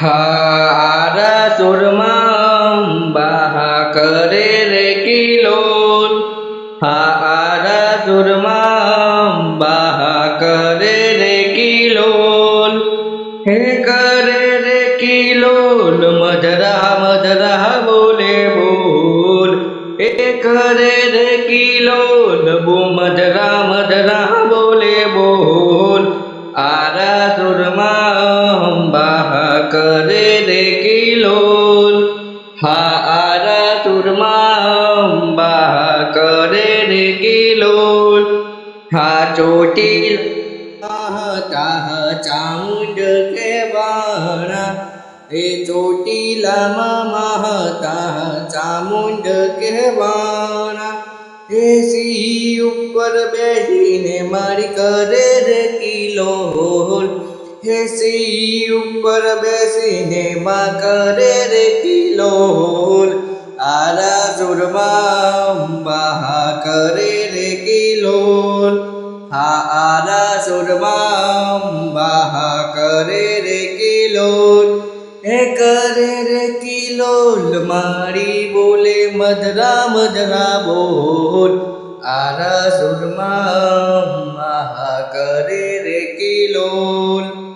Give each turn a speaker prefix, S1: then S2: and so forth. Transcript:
S1: Hara surmam baha kare rekilol Hara surmam baha kare rekilol He kare rekilol madhara madhara bole bol He kare rekilol bu madhara madhara সুরমাম বাহা করে দেখিলোল হা আরা সুরমাম বাহা করে দেখিলোল হা চোটিল তাহ sound কে বানা এ চোটিলা মাহ তাহ চামুন্ড কে বানা એ સિંહ ઉપર બેસીને મારી કરે રે કિલો હેસી ઉપર બેસીને માં કરે રે કિલોલ આરા સુરમાં અંબા કરે રે કિલોલ હા આરા સુરમાં અંબા કરે રે કિલોલ હે કરે રે કિલોલ મારી બોલે મધરા મધરા બોલ આરા સુરમાં અંબા કરે રે કિલોલ